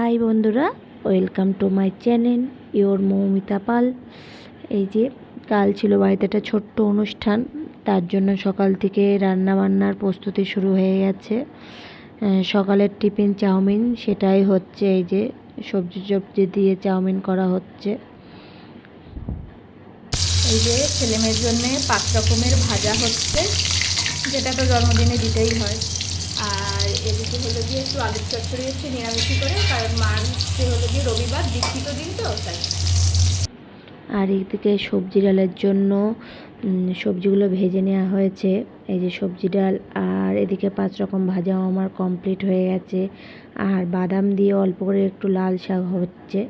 High বন্ধুরা, welcome to my channel, your Moumita Pal. এই যে, কাল ছিল বাড়িতে একটা ছোট্ট অনুষ্ঠান, তার জন্য সকাল থেকে রান্না বান্নার প্রস্তুতি শুরু হয়ে গেছে। সকালের টিফিন চাউমিন, সেটাই হচ্ছে এই যে, সবজি সবজি দিয়ে চাউমিন করা হচ্ছে। এই যে ছেলে মেয়ের জন্য পাঁচ রকমের ভাজা হচ্ছে, যেটা তো জন্মদিনে দিতেই হয়। এদিকে হলো গিয়ে একটু আলুর চচ্চড়ি হচ্ছে নিরামিষি করে, কারণ মার হচ্ছে হলো গিয়ে রবিবার, দীক্ষিত দিন তো, তাই। আর এদিকে সবজি ডালের জন্য সবজিগুলো ভেজে নেওয়া হয়েছে। এই যে সবজি ডাল, আর এদিকে পাঁচ রকম ভাজাও আমার কমপ্লিট হয়ে গেছে। আর বাদাম দিয়ে অল্প করে একটু লাল শাক হচ্ছে,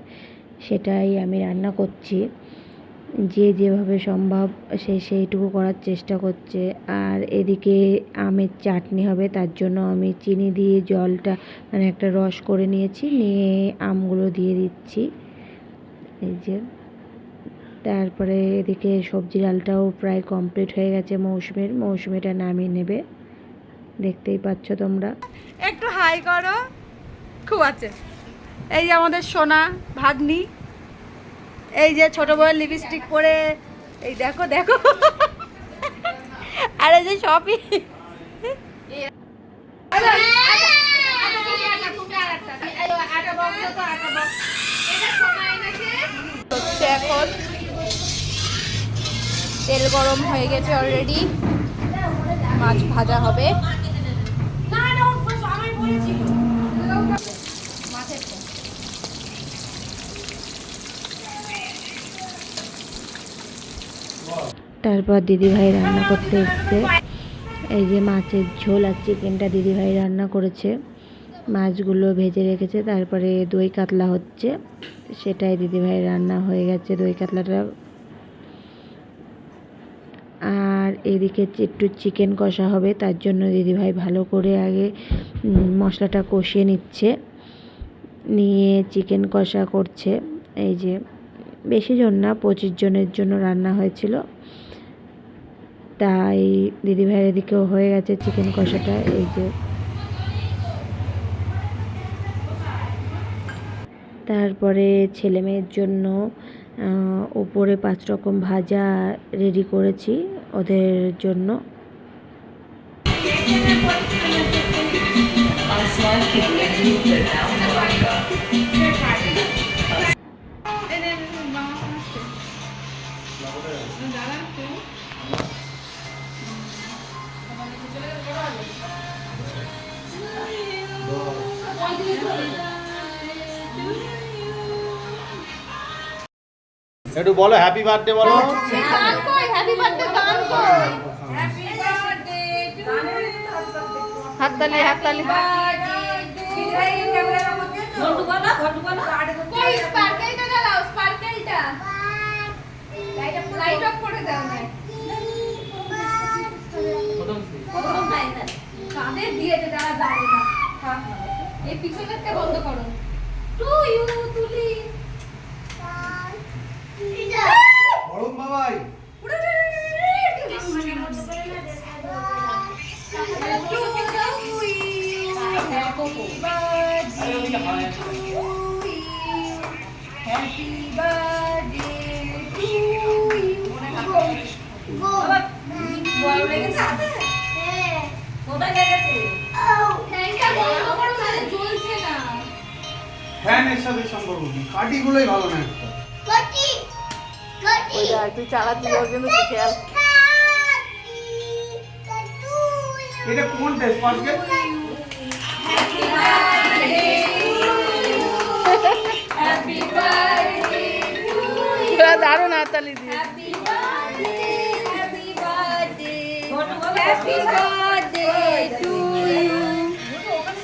সেটাই আমি রান্না করছি। যে যেভাবে সম্ভব সে সেইটুকু করার চেষ্টা করছে। আর এদিকে আমের চাটনি হবে, তার জন্য আমি চিনি দিয়ে জলটা মানে একটা রস করে নিয়েছি, নিয়ে আমগুলো দিয়ে দিচ্ছি। এই যে। তারপরে এদিকে সবজি ডালটাও প্রায় কমপ্লিট হয়ে গেছে মৌসুমির, মৌসুমিটা নামিয়ে নেবে। দেখতেই পাচ্ছ তোমরা। একটু হাই করো। খুব আছে। এই যে আমাদের সোনা ভাগ্নি। এই যে ছোট বড় লিপস্টিক পরে, এই দেখো দেখো। আর এই যে শপি এখন তেল গরম হয়ে গেছে অলরেডি মাছ ভাজা হবে। তারপর দিদিভাই রান্না করতে এসছে। এই যে মাছের ঝোল আর চিকেনটা দিদিভাই রান্না করেছে। মাছগুলো ভেজে রেখেছে, তারপরে দই কাতলা হচ্ছে। সেটাই দিদিভাই রান্না হয়ে গেছে দই কাতলাটা। আর এদিকে একটু চিকেন কষা হবে, তার জন্য দিদিভাই ভালো করে আগে মশলাটা কষিয়ে নিচ্ছে। নিয়ে চিকেন কষা করছে। এই যে বেশি জন না, পঁচিশ জনের জন্য রান্না হয়েছিল। তাই দিদিভাইয়ের এদিকেও হয়ে গেছে চিকেন কষাটা, এই যে। তারপরে ছেলে মেয়ের জন্য উপরে পাঁচ রকম ভাজা রেডি করেছি ওদের জন্য। একটু বলো হ্যাপি বার্থডে বলো। হাততালি হাততালি। দিয়েছে তারা জানে না। এই পিছনেরটা বন্ধ করো। টু ইউ তুলি। বরং বাবাই। ফ্যানের সাথে সম্পর্ক কি? কাটিগুলোই ভালো না একটা। তুই চালাচ্ছি ওর কিন্তু খেয়াল। এটা কোনটা স্পার্কেল দারুণ হাততালি দিয়ে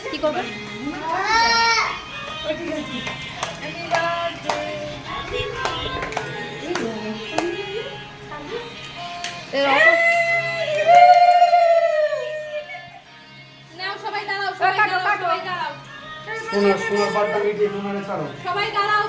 কি করবে? সোনার পাটটা মিটিয়ে সোনারে ছাড়ো। সবাই দাঁড়াও।